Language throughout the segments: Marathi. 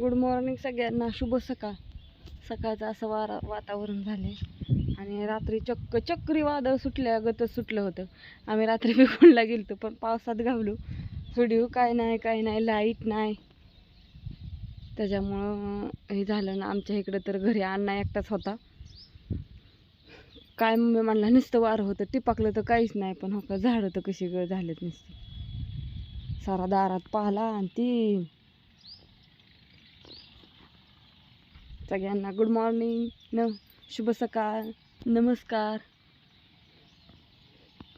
गुड मॉर्निंग सगळ्यांना. शुभ सकाळ. सकाळचं असं वारा वातावरण झाले आणि रात्री चक्क चक्रीवादळ सुटल्यागतच सुटलं होतं. आम्ही रात्री बिकुंडला गेलतो पण पावसात घावलो स्टुडिओ काय नाही काय नाही लाइट नाही. त्याच्यामुळं हे झालं ना आमच्या इकडं तर घरी अण्णा एकटाच होता. काय मी म्हणला नुसतं वारं होतं. टिपाकलं तर काहीच नाही पण हो का झाडं तर कशी गळ झालेत नुसती. सारा दारात पाहला आणि ती सगळ्यांना गुड मॉर्निंग न शुभ सकाळ नमस्कार.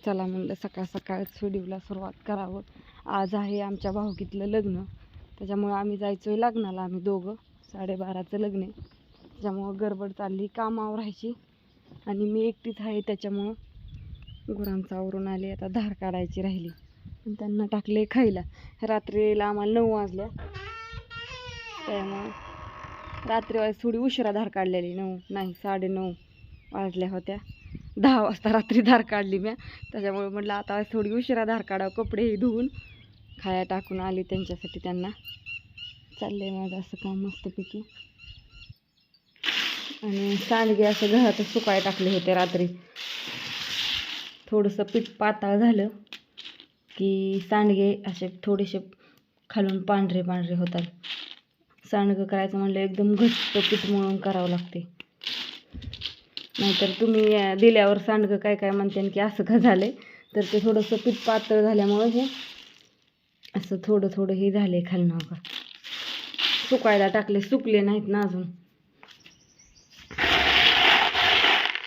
चला म्हणलं सकाळ सकाळच व्हिडिओला सुरुवात करावं. आज आहे आमच्या भाऊकीतलं लग्न. त्याच्यामुळं आम्ही जायचोय लग्नाला आम्ही दोघं साडेबाराचं लग्न आहे. त्याच्यामुळं गडबड चालली कामावर राहायची. आणि मी एकटीच आहे त्याच्यामुळं गुरांचा आवरून आले आता धार काढायची राहिली. आणि त्यांना टाकले खायला. रात्रीला आम्हाला नऊ वाजल्या. त्यामुळं रात्री वेळेस थोडी उशिरा धार काढलेली नऊ. नाही साडे नऊ वाजल्या होत्या. दहा वाजता रात्री धार काढली मी त्याच्यामुळे म्हटलं आता वेळेस थोडी उशिरा धार काढावं कपडेही धुवून खाया टाकून आली त्यांच्यासाठी त्यांना. चाललं आहे माझं असं काम मस्तपैकी. आणि सांडगे असं घरातच सुकाय टाकले होते रात्री. थोडंसं पीठ पातळ झालं की सांडगे असे थोडेसे खालून पांढरे पांढरे होतात. सांडगं करायचं म्हणलं एकदम घट्ट पीठ मळून करावं लागते. नाहीतर तुम्ही दिल्यावर सांडगं काय काय म्हणते की असं का झालंय. तर ते थोडंसं पीठ पातळ झाल्यामुळं हे असं थोडं थोडं हे झाले खालनं का सुकायला टाकले सुकले नाहीत ना अजून.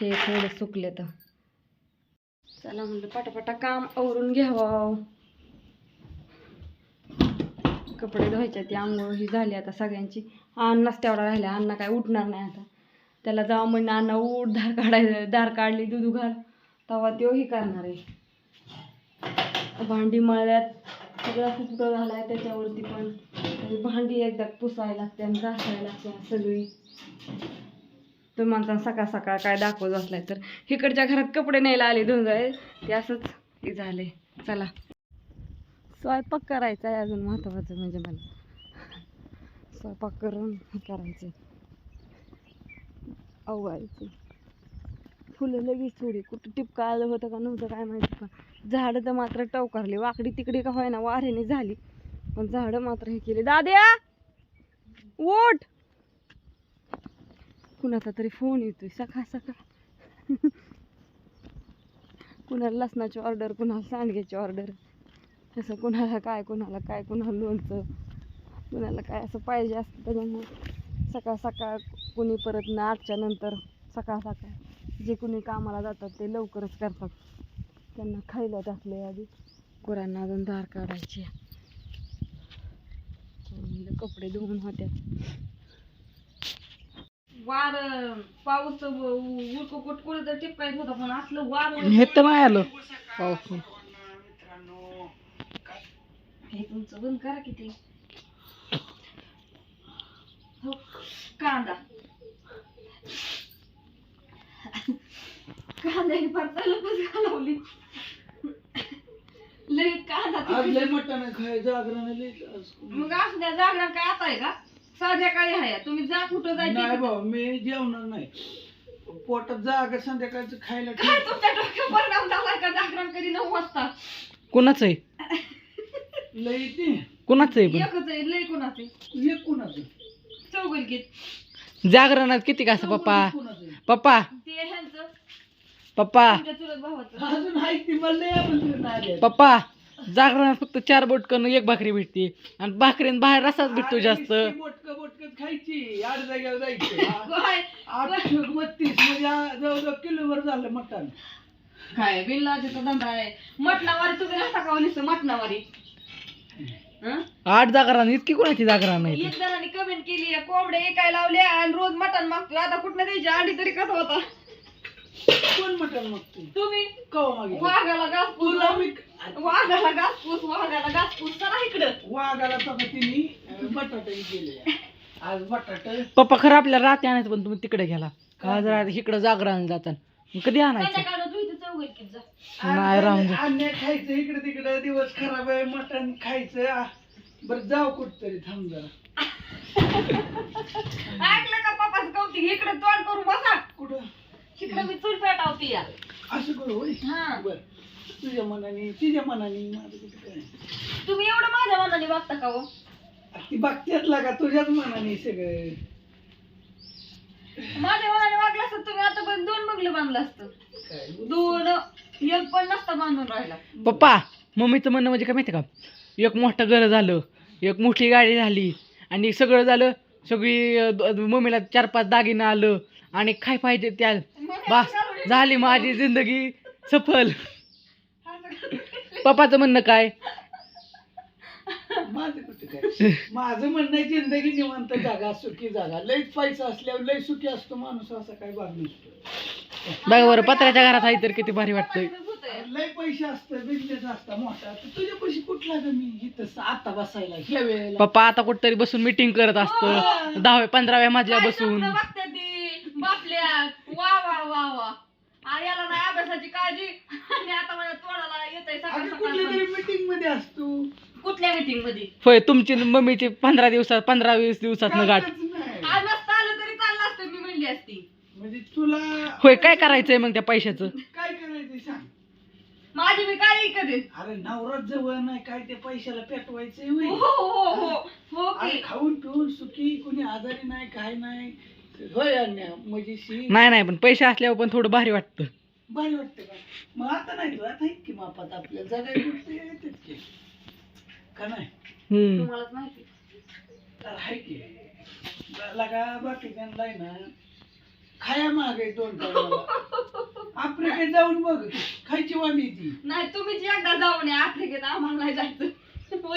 हे थोडं सुकले तर. चला म्हणलं पटापटा काम आवरून घ्यावं. कपडे धुवायचे ती आंघोळ ही झाली आता सगळ्यांची. अन्नाच तेवढा राहिला अण्णा काय उठणार नाही आता. त्याला जावं म्हणणं अण्णा उठ धार काढायला दार काढली दूध घाल. तेव्हा तो ही करणार आहे. भांडी मळल्यात सगळा फुटं झाला आहे त्याच्यावरती पण. भांडी एकदा पुसायला लागते आणि घासायला लागते सगळी. तर म्हणता सकाळ सकाळ काय दाखवत असलाय तर. इकडच्या घरात कपडे न्यायला आले दोन जाय ते असंच हे झाले. चला. स्वयंपाक करायचा आहे अजून महत्त्वाचं म्हणजे मला. स्वयंपाक करून हे करायचं. अवघायचं फुलं लगेच थोडी कुठं टिपका आलं होतं का नव्हतं काय माहिती पण झाडं तर मात्र टवकारली. वाकडी तिकडी का होईना वाऱ्याने झाली. पण झाडं मात्र हे केली. दाद्या! ओट कुणाचा तरी फोन येतोय. सकाळ सकाळ कुणाला लसणाची ऑर्डर कुणाला सांडग्याची ऑर्डर असं कुणाला काय कुणाला काय कुणाला लोणचं कुणाला काय असं पाहिजे असतं त्याच्यामुळे सकाळ सकाळ कुणी परत ना आठच्या नंतर सकाळ सकाळ जे कुणी कामाला जातात ते लवकरच करतात. त्यांना खायला टाकले आधी. गुरांना अजून धार काढायची. कपडे धुवून होत्या. वार पाऊस उडको कुटकुळ तर टिपकायच होता पण असलं वार हे तर नाही आलं. पाऊस हे तुमचं बंद करा किती हो कांदा. कांद्याने फार तलपच घालवली. लई कांदा आज तिखट. लय मटण खाय जागरण मग असं द्या जागरण काय आता आहे का? संध्याकाळी आहे. तुम्ही जा कुठं नाही जायचं भाऊ मी जेवणार नाही. पोटात जागा संध्याकाळचं खायला काय तुमच्या डोक्यावर परिणाम झालाय का? जागरण कधी नऊ वाजता? कुणाचं आहे? लय ते. कुणाचं आहे एकच आहे लई कोणाचे पण एक कुणाचं जागरणात किती का असं पप्पा? कुणाचं पप्पा? ते ह्यांचं. पप्पा? तुमच्या चुलत भावाचं. अजून आहे ती मला लय आमंत्रण नाही आलं. पप्पा जागरणात फक्त चार बोटकन एक भाकरी भेटते. आणि भाकरीन बाहेर रसाच भेटतो अरे जास्त. नुसती बोटकं बोटकं खायची. आठ जायचं. काय आठ बत्तीस म्हणजे आ- जवळजवळ किलोवर झालं मटण. काय बिल्लाचा धंदा आहे. मटणावारी तुम्ही राहता का नुसतं मटणावारी? हं? आठ जागरण इतकी कोणाची जागरण नाही एक जणांनी कमेंट केली कोंबडे एकाय लावल्या आणि रोज मटण मागतोय. आता कुठनं द्यायची? अंडी तरी कसं होता. कोण मटण मागते तुम्ही? कवा वाघाला घासपूस वाघाला घासपूस वाघाला घासपूस चला इकडं. वाघाला तर तिने बटाटे गेले आज बटाटे. पप्पा खरं आपल्याला रात्री आणायचं पण तुम्ही तिकडे गेला. का? जरा इकडं जागरण जातात कधी आणायचं संध्याकाळी तू इथे चौघडकीत जा नाही राहून दे. अन्य खायचं इकडे तिकडे दिवस खराब आहे मटण खायचं. आ, बरं जाऊ कुठतरी थांब जरा. ऐकलं का पप्पाचं कौतिक? इकडे तोंड करून बसा. कुठं? इकडे मी चूल पेटावती या. असं करू होय? हा. बर. तुझ्या मनाने तिच्या मनाने माझं कुठं काय? तुम्ही एवढं माझ्या मनाने वागता का हो? ती बागत्यात लागा तुझ्याच मनाने सगळं. माझ्या मनाने वागलं असतं तुम्ही आता पण दोन बंगलं बांधलं असतं. दोन एक पण नसतं बांधून राहिला. पप्पा मम्मीचं म्हणणं म्हणजे काय माहिती का? एक मोठं घर झालं एक मोठी गाडी झाली आणि सगळं झालं सगळी अं, द- मम्मीला चार पाच दागिनं आलं आणि काय पाहिजे त्या बस झाली माझी जिंदगी सफल. पप्पाचं म्हणणं काय? माझं कुठं काय? माझं म्हणणं आहे जिंदगी निवांत जागा सुखी जागा. लयच पैसा असल्यावर लय सुखी असतो माणूस असा काय भाग नसतो. बघा बरं पत्र्याच्या घरात आहे तर किती भारी वाटतंय. लय पैसे असतं बिझनेस असता मोठा. तर तुझ्या पैसे कुठला ग मी इथं आता बसायला ह्या वेळेला? पप्पा आता कुठतरी बसून मिटिंग करत असतं. दहाव्या पंधराव्या माझ्या बसून. बापल्या वा वा वा वा. आ, याला नाही अभ्यासाची काळजी. आणि आता माझ्या तोंडाला कुठल्या मीटिंगमध्ये असतो? कुठल्या मीटिंगमध्ये? होय तुमची मम्मीची पंधरा दिवसात पंधरा वीस दिवसात गाठ कामच नाही. आज नसतं आलं तरी चाललं असतं मी म्हणली असती म्हणजे तुला होय काय करायचंय मग त्या पैशाचं? काय करायचं सांग. माझी मी काय करेन अरे नवरात जवळ नाही काय ते पैशाला पेटवायचंय हो होय. हो हो हो हो अरे की. खाऊन पिऊन सुखी कुणी आजारी नाही काय नाही. होय अन्या मजेशी नाही नाही पण पैसे असल्यावर पण थोडं भारी वाटतं. भारी वाटतं का? मग आता नाही तू आता की मापात आपल्या जगाय कुठे येतेच की. का नाही? हम्म. तुम्हालाच माहिती. तर आहे की लगा बाकीच्यांना आहे ना खाया मागे दोन आफ्रिकेत जाऊन बघ खायची वाणी ती. नाही तुम्हीच एकदा जाऊन या आफ्रिकेत आम्हाला नाही जायचं.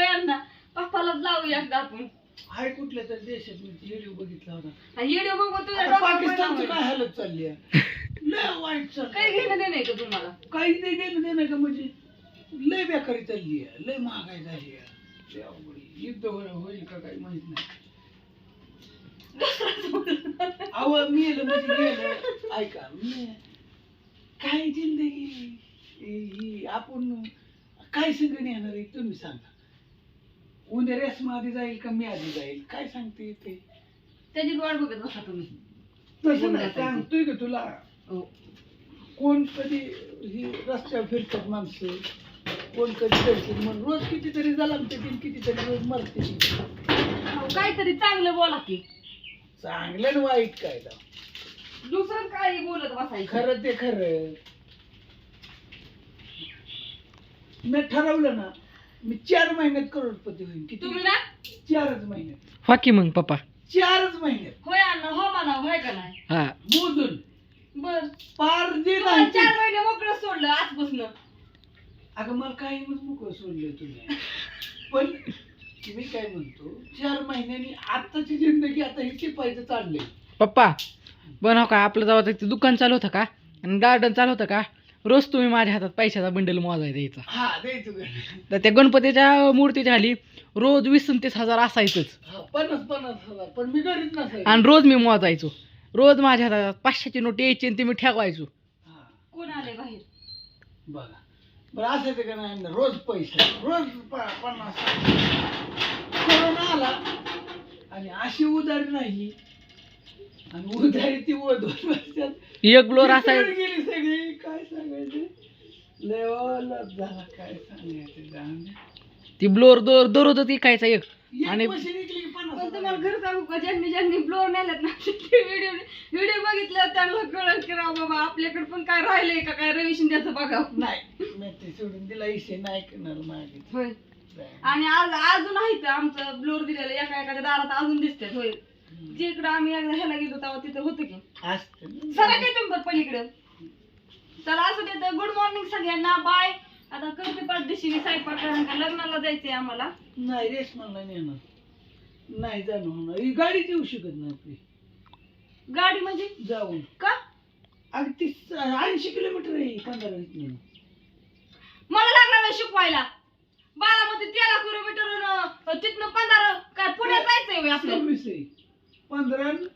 अण्णा पप्पालाच लावू एकदा आपण. हाय कुठल्या तर देशात मी व्हिडिओ बघितला होता. व्हिडिओ बघू तुझ्या पाकिस्तानचं काय. हालत चालली आहे? लय वाईट काही चाललंय घेणं देणं का तुम्हाला? काही नाही घेणं देणं का? म्हणजे लय बेकारी चालली आहे लय महागाई झाली आहे. युद्ध होईल का काही माहीत नाही. अव मी म्हणजे गेलं ऐका मी काय जिंदगी ही? आपण काय संगणी येणार आहे? तुम्ही सांगा. उद्या रेसमा आधी जाईल का मी आधी जाईल? काय सांगते ते? त्याची वाट बघत बसा तुम्ही. तसं नाही सांगतोय का तुला? हो. कोण कधी ही रस्त्यावर फिरतात माणसं. कोण कधी फिरतील म्हणून. रोज कितीतरी जलमते कितीतरी रोज मरते काहीतरी चांगलं बोला की. चांगलं आणि वाईट काय लाव. दुसरं काही बोलत बसायचं? खरं ते खरं. मी ठरवलं ना मी चार महिन्यात करोडपती होईल किती? तुम्ही ना? चारच महिन्यात. हो की मग पप्पा. चारच महिन्यात. होय अण्णा हो म्हणा होय का नाही? हा. मोजून. बर. पार तुम्हाला नाही चार महिने मोकळं सोडलं आजपासून. अगं मला काही मोकळं सोडलं तुम्ही पण मी काय म्हणतो चार महिन्यांनी आताची जिंदगी आता ही टिपायचं चाललंय. पप्पा हो का? आपलं जेव्हा ते दुकान चालू होतं का? आणि गार्डन चालू होतं का? रोज तुम्ही माझ्या हातात पैशाचा बंडल मोजाय द्यायचा. हा द्यायचं का? तर त्या गणपतीच्या मूर्तीच्या खाली रोज वीस आणि तीस हजार असायचंच. हा, पन्नास पन्नास हजार पण मी घरीच नसायचं. आणि रोज मी मोजायचो. रोज माझ्या हातात पाचशेची नोट यायची आणि ती मी ठेवायचो. हा, कोण आले बाहेर? बघा. बरं असायचं का नाही रोज पैसे रोज प- पन्नास कोरोना आला आणि अशी उधारी नाही आणि उधारी ती व दोन वर्षात एक ब्लोर विसरून असायचं गेली सगळी. काय सांगायचं? ओलाच झाला काय सांगायचं? जाऊन दे. ती ब्लोर दर दररोज इकायचा एक. एक आणि- मशीन विकली की पन्नास पण तुम्हाला हजार. घर सांगू का ज्यांनी ज्यांनी ब्लोअर नेल्यात ना ते व्हिडिओ व्हिडिओ बघितलं त्यांना कळत की राव आपल्याकडे पण काय राहिलंय का? काय रवी शिंद्याचं बघावं नाही मी ते सोडून दिला इशे नाही करणार मागे. होय. आणि आज अजून आहे तर आमचं ब्लोअर दिलेलं एका एखाद्या दारात अजून दिसतात होय. जिकडं आम्ही एकदा ह्याला गेलो तेव्हा तिथं होतं की. असतं. सगळं काय तुम्ही पलीकडं. चला असं देत गुड मॉर्निंग सगळ्यांना. बाय आता करते पाच दिवशी स्वयंपाक कारण का लग्नाला जायचंय आम्हाला. नाही रेस मला नेणार. नाही जाणं होणार. ही गाडीच येऊ शकत नाही आपली. गाडी म्हणजे? जाऊन. का? अगदी ऐंशी किलोमीटर आहे पंधरा मिनिट मला लागला नाही शिकवायला. बारामती तेरा किलोमीटर तिथनं पंधरा काय पुण्यात जायचंय होय आपल्याला सव्वीस आहे. पंधरा न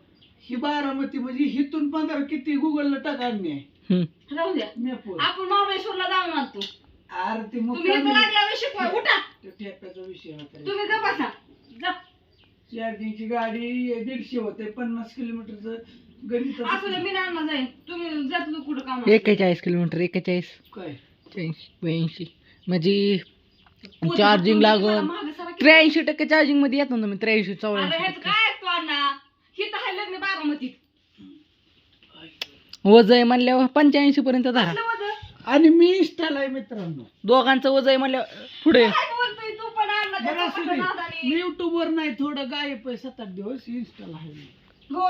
ही बारामती म्हणजे हिथून पंधरा किती गुगलला टाका अन्याय हम्म. राहू द्या. मॅपवर आपण महाबळेश्वरला जाऊन आणतो. अरे ते तुम्ही इथं मुक्कामी लागल्यावर शिकवा उठा. तो ठेप्याचा विषय होता. तुम्ही बसा जा. चार्जिंगची गाडी दीडशे होते पन्नास किलोमीटरचं. असं मी नाही जाईन. तुम्ही जात लोक कुठं काम एकेचाळीस किलोमीटर एकेचाळीस. काय? ब्याऐंशी म्हणजे चार्जिंग लागल. त्र्याऐंशी टक्के चार्जिंगमध्ये येतो ना मी त्र्याऐंशी चौऱ्याऐंशी टक्के. काय तू अण्णा? हे तर आहे लग्न बारामतीत. आहे म्हणल्यावर पंच्याऐंशी पर्यंत धरा. कसलं वजन? आणि मी इष्टाला आहे मित्रांनो. दोघांचं आहे म्हणल्यावर पुढे. काय बोलतोय तू पण अण्णा? त्या बरं असू पप्पाच्या दे. नादाने. मी युट्यूबवर नाही थोडं गायब आहे सात आठ दिवस इन्स्टाला आहे मी. हो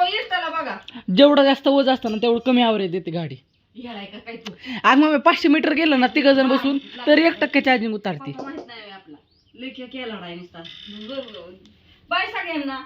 बघा. जेवढं जास्त वजन असतं ना तेवढं कमी आवरेज देते गाडी. यालाय का काय तू? आज मग मी पाचशे मीटर गेलं ना तिघ जण बसून तर एक टक्के चार्जिंग उतारते. पप्पा माहीत नाही होय आपला. लेख्या केला नाही नुसता. बाय सगळ्यांना.